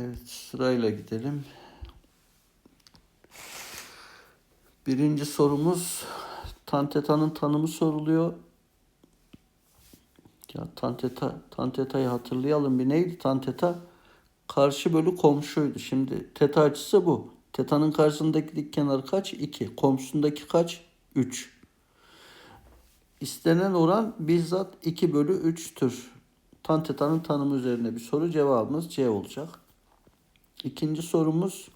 Evet sırayla gidelim. Birinci sorumuz Tanteta'nın tanımı soruluyor. Ya Tanteta, Tanteta'yı hatırlayalım bir neydi Tanteta? Karşı bölü komşuydu. Şimdi teta açısı bu. Teta'nın karşısındaki dik kenar kaç? 2. Komşusundaki kaç? 3. İstenen oran bizzat 2 bölü 3'tür. Tanteta'nın tanımı üzerine bir soru cevabımız C olacak. İkinci sorumuz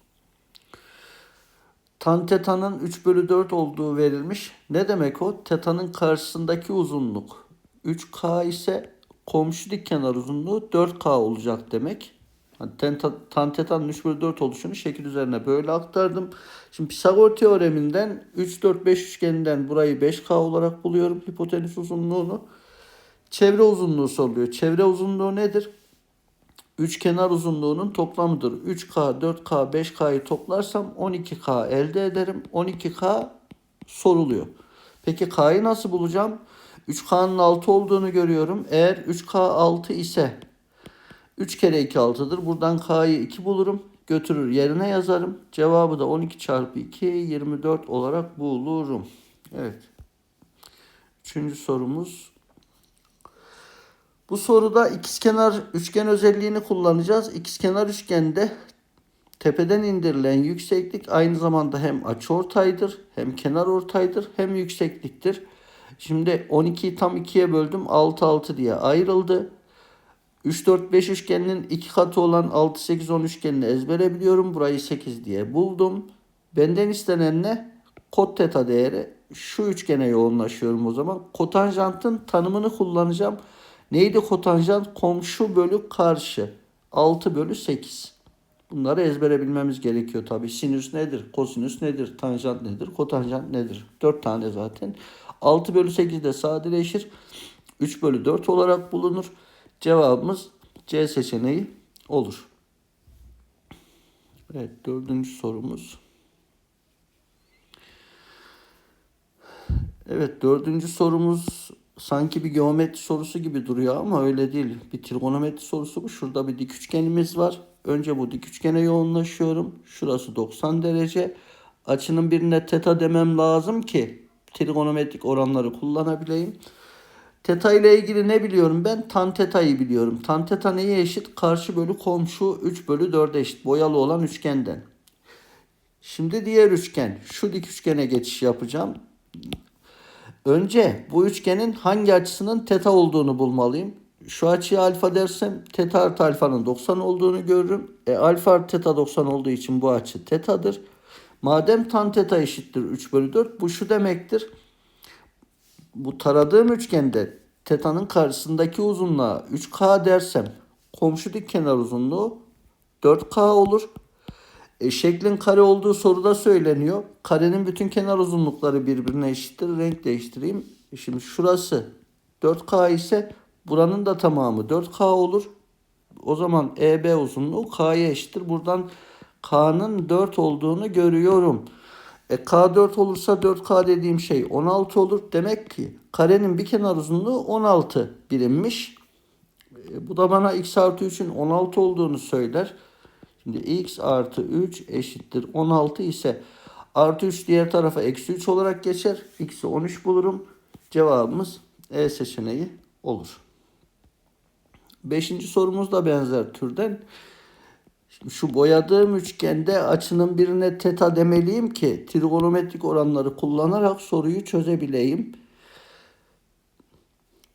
tan teta'nın 3 bölü 4 olduğu verilmiş. Ne demek o? Teta'nın karşısındaki uzunluk 3K ise komşu dik kenar uzunluğu 4K olacak demek. Yani tan teta'nın 3 bölü 4 oluşunu şekil üzerine böyle aktardım. Şimdi Pisagor teoreminden 3, 4, 5 üçgeninden burayı 5K olarak buluyorum hipotenüs uzunluğunu. Çevre uzunluğu soruluyor. Çevre uzunluğu nedir? Üç kenar uzunluğunun toplamıdır. 3K, 4K, 5K'yı toplarsam 12K elde ederim. 12K soruluyor. Peki K'yı nasıl bulacağım? 3K'nın 6 olduğunu görüyorum. Eğer 3K 6 ise 3 kere 2 6'dır. Buradan K'yı 2 bulurum. Götürür yerine yazarım. Cevabı da 12 çarpı 2 24 olarak bulurum. Evet. Üçüncü sorumuz bu soruda ikizkenar üçgen özelliğini kullanacağız. İkizkenar üçgende tepeden indirilen yükseklik aynı zamanda hem açıortaydır, hem kenar ortaydır, hem yüksekliktir. Şimdi 12'yi tam 2'ye böldüm. 6 6 diye ayrıldı. 3 4 5 üçgeninin iki katı olan 6 8 10 üçgenini ezbere biliyorum. Burayı 8 diye buldum. Benden istenen ne? Kot teta değeri. Şu üçgene yoğunlaşıyorum o zaman. Kotanjantın tanımını kullanacağım. Neydi kotanjant? Komşu bölü karşı. 6 bölü 8. Bunları ezbere bilmemiz gerekiyor tabi. Sinüs nedir? Kosinüs nedir? Tanjant nedir? Kotanjant nedir? 4 tane zaten. 6 bölü 8 de sadeleşir. 3 bölü 4 olarak bulunur. Cevabımız C seçeneği olur. Evet dördüncü sorumuz. Evet dördüncü sorumuz sanki bir geometri sorusu gibi duruyor ama öyle değil. Bir trigonometri sorusu bu. Şurada bir dik üçgenimiz var. Önce bu dik üçgene yoğunlaşıyorum. Şurası 90 derece. Açının birine teta demem lazım ki trigonometrik oranları kullanabileyim. Teta ile ilgili ne biliyorum ben? Tan teta'yı biliyorum. Tan teta neye eşit? Karşı bölü komşu 3 bölü 4'e eşit. Boyalı olan üçgenden. Şimdi diğer üçgen. Şu dik üçgene geçiş yapacağım. Önce bu üçgenin hangi açısının teta olduğunu bulmalıyım. Şu açıya alfa dersem teta artı alfanın 90 olduğunu görürüm. E alfa artı teta 90 olduğu için bu açı tetadır. Madem tan teta eşittir 3 bölü 4 bu şu demektir. Bu taradığım üçgende teta'nın karşısındaki uzunluğa 3K dersem komşu dik kenar uzunluğu 4K olur. E, şeklin kare olduğu soruda söyleniyor. Karenin bütün kenar uzunlukları birbirine eşittir. Renk değiştireyim. E, şimdi şurası 4K ise buranın da tamamı 4K olur. O zaman EB uzunluğu K'ya eşittir. Buradan K'nın 4 olduğunu görüyorum. E, K4 olursa 4K dediğim şey 16 olur. Demek ki karenin bir kenar uzunluğu 16 birimmiş. E, bu da bana x artı 3'ün 16 olduğunu söyler. Şimdi x artı 3 eşittir 16 ise artı 3 diğer tarafa eksi 3 olarak geçer. x'i 13 bulurum. Cevabımız E seçeneği olur. Beşinci sorumuz da benzer türden. Şimdi şu boyadığım üçgende açının birine teta demeliyim ki trigonometrik oranları kullanarak soruyu çözebileyim.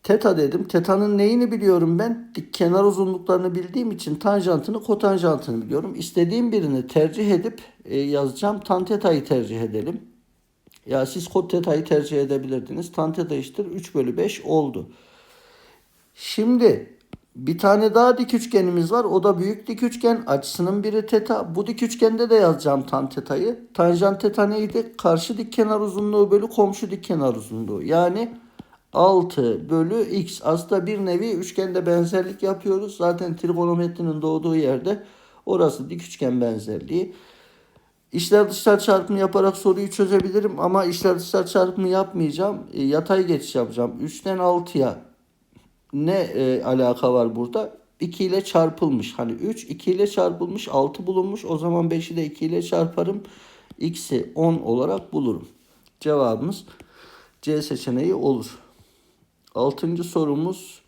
Teta dedim. Teta'nın neyini biliyorum ben? Dik kenar uzunluklarını bildiğim için tanjantını, kotanjantını biliyorum. İstediğim birini tercih edip e, yazacağım. Tan teta'yı tercih edelim. Ya siz kot teta'yı tercih edebilirdiniz. Tan teta eşittir 3 bölü 5 oldu. Şimdi bir tane daha dik üçgenimiz var. O da büyük dik üçgen. Açısının biri teta. Bu dik üçgende de yazacağım tan teta'yı. Tanjant teta neydi? Karşı dik kenar uzunluğu bölü komşu dik kenar uzunluğu. Yani 6 bölü x. Aslında bir nevi üçgende benzerlik yapıyoruz. Zaten trigonometrinin doğduğu yerde orası dik üçgen benzerliği. İşler dışlar çarpımı yaparak soruyu çözebilirim ama işler dışlar çarpımı yapmayacağım. E, yatay geçiş yapacağım. 3'ten 6'ya ne e, alaka var burada? 2 ile çarpılmış. Hani 3 2 ile çarpılmış 6 bulunmuş. O zaman 5'i de 2 ile çarparım. X'i 10 olarak bulurum. Cevabımız C seçeneği olur. Altıncı sorumuz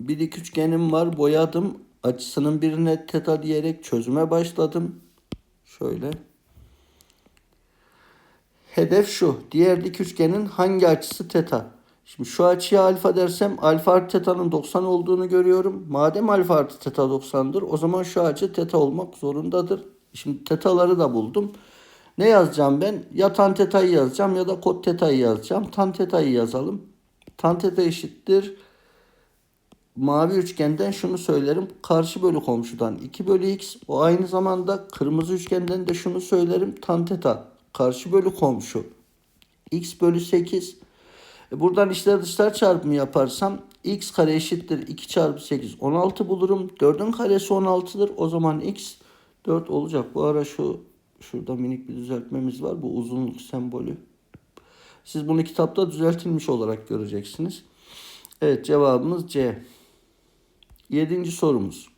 bir dik üçgenim var boyadım. Açısının birine teta diyerek çözüme başladım. Şöyle. Hedef şu. Diğer dik üçgenin hangi açısı teta? Şimdi şu açıya alfa dersem alfa artı teta'nın 90 olduğunu görüyorum. Madem alfa artı teta 90'dır o zaman şu açı teta olmak zorundadır. Şimdi tetaları da buldum. Ne yazacağım ben? Ya tan teta'yı yazacağım ya da kot teta'yı yazacağım. Tan teta'yı yazalım. Tan teta eşittir. Mavi üçgenden şunu söylerim. Karşı bölü komşudan 2 bölü x. O aynı zamanda kırmızı üçgenden de şunu söylerim. Tan teta karşı bölü komşu. x bölü 8. E buradan içler dışlar çarpımı yaparsam x kare eşittir 2 çarpı 8 16 bulurum. 4'ün karesi 16'dır. O zaman x 4 olacak. Bu ara şu şurada minik bir düzeltmemiz var. Bu uzunluk sembolü. Siz bunu kitapta düzeltilmiş olarak göreceksiniz. Evet cevabımız C. Yedinci sorumuz.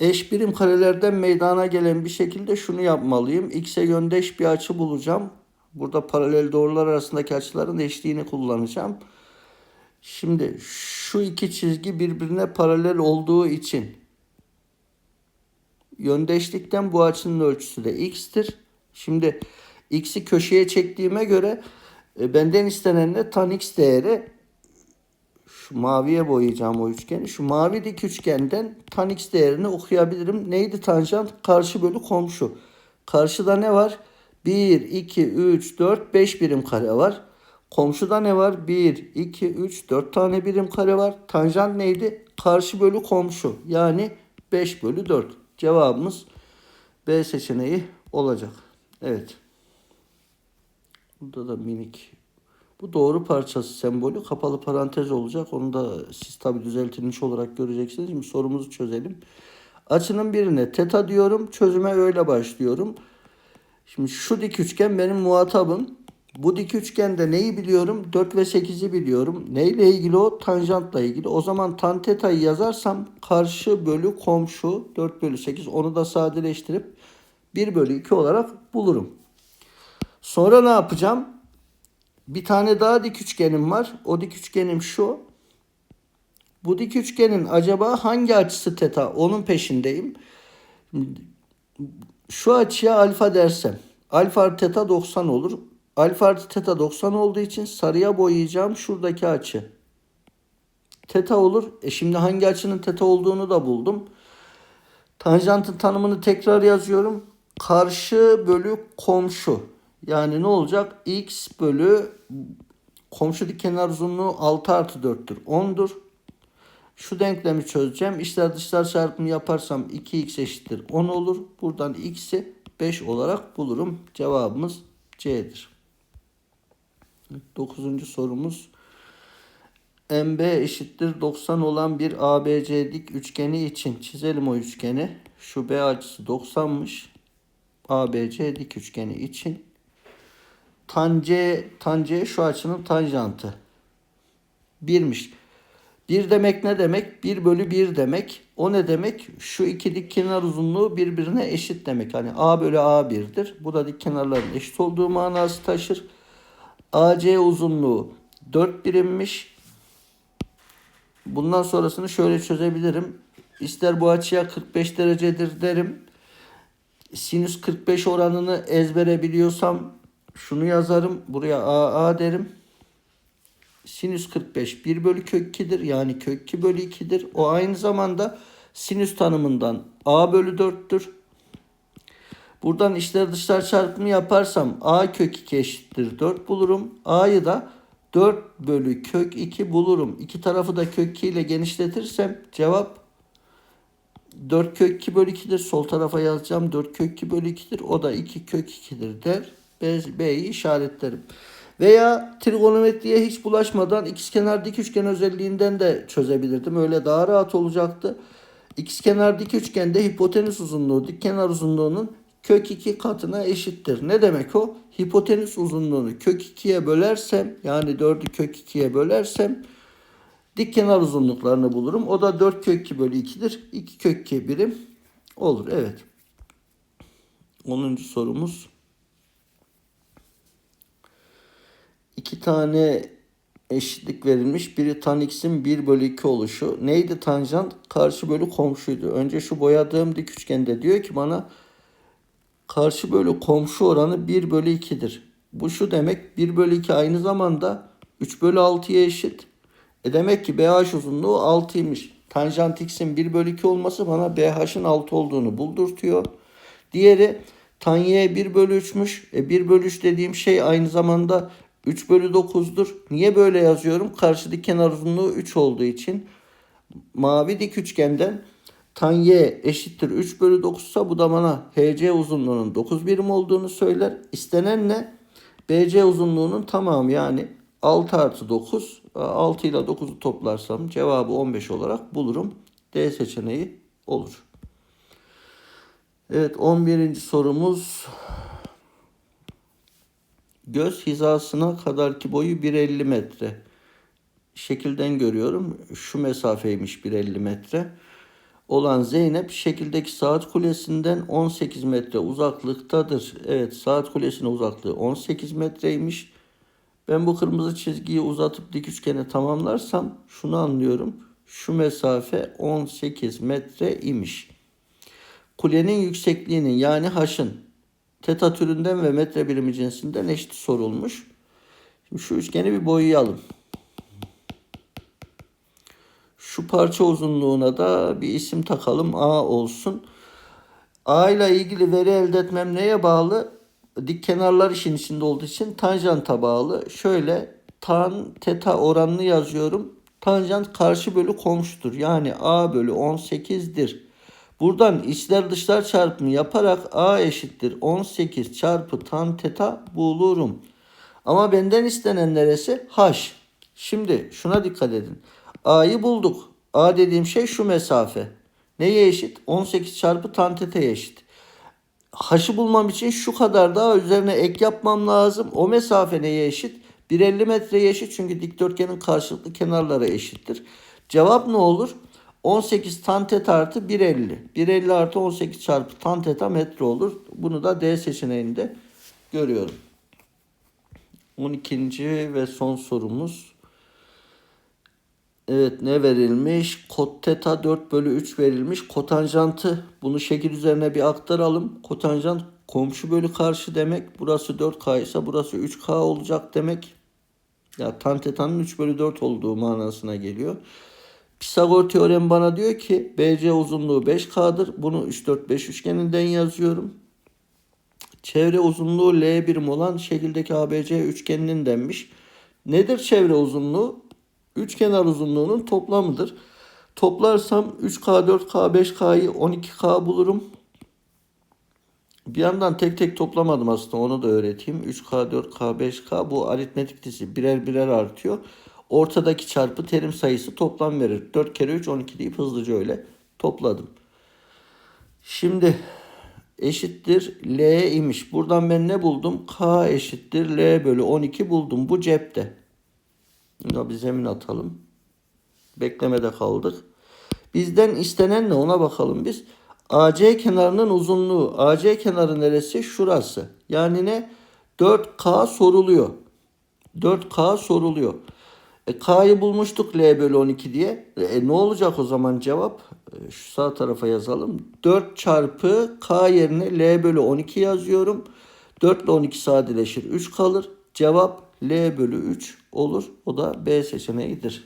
Eş birim karelerden meydana gelen bir şekilde şunu yapmalıyım. X'e yöndeş bir açı bulacağım. Burada paralel doğrular arasındaki açıların eşliğini kullanacağım. Şimdi şu iki çizgi birbirine paralel olduğu için yöndeşlikten bu açının ölçüsü de x'tir. Şimdi x'i köşeye çektiğime göre e, benden istenen ne tan x değeri şu maviye boyayacağım o üçgeni. Şu mavi dik üçgenden tan x değerini okuyabilirim. Neydi tanjant? Karşı bölü komşu. Karşıda ne var? 1, 2, 3, 4, 5 birim kare var. Komşuda ne var? 1, 2, 3, 4 tane birim kare var. Tanjant neydi? Karşı bölü komşu. Yani 5 bölü 4. Cevabımız B seçeneği olacak. Evet. Burada da minik. Bu doğru parçası sembolü kapalı parantez olacak. Onu da siz tabi düzeltilmiş olarak göreceksiniz. Şimdi sorumuzu çözelim. Açının birine teta diyorum. Çözüme öyle başlıyorum. Şimdi şu dik üçgen benim muhatabım. Bu dik üçgende neyi biliyorum? 4 ve 8'i biliyorum. Neyle ilgili o? Tanjantla ilgili. O zaman tan teta'yı yazarsam karşı bölü komşu 4 bölü 8 onu da sadeleştirip 1 bölü 2 olarak bulurum. Sonra ne yapacağım? Bir tane daha dik üçgenim var. O dik üçgenim şu. Bu dik üçgenin acaba hangi açısı teta? Onun peşindeyim. Şu açıya alfa dersem. Alfa teta 90 olur. Alfa artı teta 90 olduğu için sarıya boyayacağım şuradaki açı. Teta olur. E şimdi hangi açının teta olduğunu da buldum. Tanjantın tanımını tekrar yazıyorum. Karşı bölü komşu. Yani ne olacak? X bölü komşu dik kenar uzunluğu 6 artı 4'tür. 10'dur. Şu denklemi çözeceğim. İçler dışlar çarpımı yaparsam 2x eşittir 10 olur. Buradan x'i 5 olarak bulurum. Cevabımız C'dir. Dokuzuncu sorumuz. MB eşittir 90 olan bir ABC dik üçgeni için çizelim o üçgeni. Şu B açısı 90'mış. ABC dik üçgeni için. Tan C, tan C şu açının tanjantı. 1'miş. 1 demek ne demek? 1 bölü 1 demek. O ne demek? Şu iki dik kenar uzunluğu birbirine eşit demek. Hani A bölü A1'dir. Bu da dik kenarların eşit olduğu manası taşır. AC uzunluğu 4 birimmiş. Bundan sonrasını şöyle çözebilirim. İster bu açıya 45 derecedir derim. Sinüs 45 oranını ezbere biliyorsam şunu yazarım. Buraya AA derim. Sinüs 45 1 bölü kök 2'dir. Yani kök 2 bölü 2'dir. O aynı zamanda sinüs tanımından A bölü 4'tür. Buradan içler dışlar çarpımı yaparsam A kök 2 eşittir 4 bulurum. A'yı da 4 bölü kök 2 bulurum. İki tarafı da kök 2 ile genişletirsem cevap 4 kök 2 bölü 2'dir. Sol tarafa yazacağım 4 kök 2 bölü 2'dir. O da 2 kök 2'dir der. B'yi işaretlerim. Veya trigonometriye hiç bulaşmadan ikizkenar dik üçgen özelliğinden de çözebilirdim. Öyle daha rahat olacaktı. İkizkenar dik üçgende hipotenüs uzunluğu dik kenar uzunluğunun kök 2 katına eşittir. Ne demek o? Hipotenüs uzunluğunu kök 2'ye bölersem yani 4'ü kök 2'ye bölersem Dik kenar uzunluklarını bulurum. O da 4 kök 2 bölü 2'dir. 2 kök 2 birim olur. Evet. 10. sorumuz. İki tane eşitlik verilmiş. Biri tan x'in 1 bölü 2 oluşu. Neydi tanjant? Karşı bölü komşuydu. Önce şu boyadığım dik üçgende diyor ki bana karşı bölü komşu oranı 1 bölü 2'dir. Bu şu demek 1 bölü 2 aynı zamanda 3 bölü 6'ya eşit. E demek ki BH uzunluğu 6'ymış. Tanjant x'in 1 bölü 2 olması bana BH'ın 6 olduğunu buldurtuyor. Diğeri tan y 1 bölü 3'müş. E 1 bölü 3 dediğim şey aynı zamanda 3 bölü 9'dur. Niye böyle yazıyorum? Karşıdaki kenar uzunluğu 3 olduğu için. Mavi dik üçgenden tan y eşittir 3 bölü 9 ise bu da bana HC uzunluğunun 9 birim olduğunu söyler. İstenen ne? BC uzunluğunun tamamı yani 6 artı 9. 6 ile 9'u toplarsam cevabı 15 olarak bulurum. D seçeneği olur. Evet 11. sorumuz. Göz hizasına kadarki boyu 1.50 metre. Şekilden görüyorum. Şu mesafeymiş 1.50 metre. Olan Zeynep şekildeki saat kulesinden 18 metre uzaklıktadır. Evet saat kulesine uzaklığı 18 metreymiş. Ben bu kırmızı çizgiyi uzatıp dik üçgeni tamamlarsam şunu anlıyorum. Şu mesafe 18 metre imiş. Kulenin yüksekliğinin yani haşın teta türünden ve metre birimi cinsinden eşit sorulmuş. Şimdi şu üçgeni bir boyayalım. Şu parça uzunluğuna da bir isim takalım. A olsun. A ile ilgili veri elde etmem neye bağlı? Dik kenarlar işin içinde olduğu için tanjanta bağlı. Şöyle tan teta oranını yazıyorum. Tanjant karşı bölü komşudur. Yani A bölü 18'dir. Buradan içler dışlar çarpımı yaparak A eşittir 18 çarpı tan teta bulurum. Ama benden istenen neresi? H. Şimdi şuna dikkat edin. A'yı bulduk. A dediğim şey şu mesafe. Neye eşit? 18 çarpı tan eşit. H'ı bulmam için şu kadar daha üzerine ek yapmam lazım. O mesafe neye eşit? 1.50 metreye eşit çünkü dikdörtgenin karşılıklı kenarları eşittir. Cevap ne olur? 18 tan teta artı 1.50. 1.50 artı 18 çarpı tan teta metre olur. Bunu da D seçeneğinde görüyorum. 12. ve son sorumuz. Evet ne verilmiş? Kot teta 4 bölü 3 verilmiş. Kotanjantı bunu şekil üzerine bir aktaralım. Kotanjant komşu bölü karşı demek. Burası 4K ise burası 3K olacak demek. Ya tan teta'nın 3 bölü 4 olduğu manasına geliyor. Pisagor teoremi bana diyor ki BC uzunluğu 5K'dır. Bunu 3 4 5 üçgeninden yazıyorum. Çevre uzunluğu L birim olan şekildeki ABC üçgeninin denmiş. Nedir çevre uzunluğu? Üçkenar uzunluğunun toplamıdır. Toplarsam 3K, 4K, 5K'yı 12K bulurum. Bir yandan tek tek toplamadım aslında onu da öğreteyim. 3K, 4K, 5K bu aritmetik dizi birer birer artıyor. Ortadaki çarpı terim sayısı toplam verir. 4 kere 3 12 deyip hızlıca öyle topladım. Şimdi eşittir L imiş. Buradan ben ne buldum? K eşittir L bölü 12 buldum. Bu cepte. Buna bir zemin atalım. Beklemede kaldık. Bizden istenen ne ona bakalım biz. AC kenarının uzunluğu. AC kenarı neresi? Şurası. Yani ne? 4K soruluyor. 4K soruluyor. E, K'yı bulmuştuk L bölü 12 diye. E, ne olacak o zaman cevap? E, şu sağ tarafa yazalım. 4 çarpı K yerine L bölü 12 yazıyorum. 4 ile 12 sadeleşir. 3 kalır. Cevap L bölü 3 olur. O da B seçeneğidir.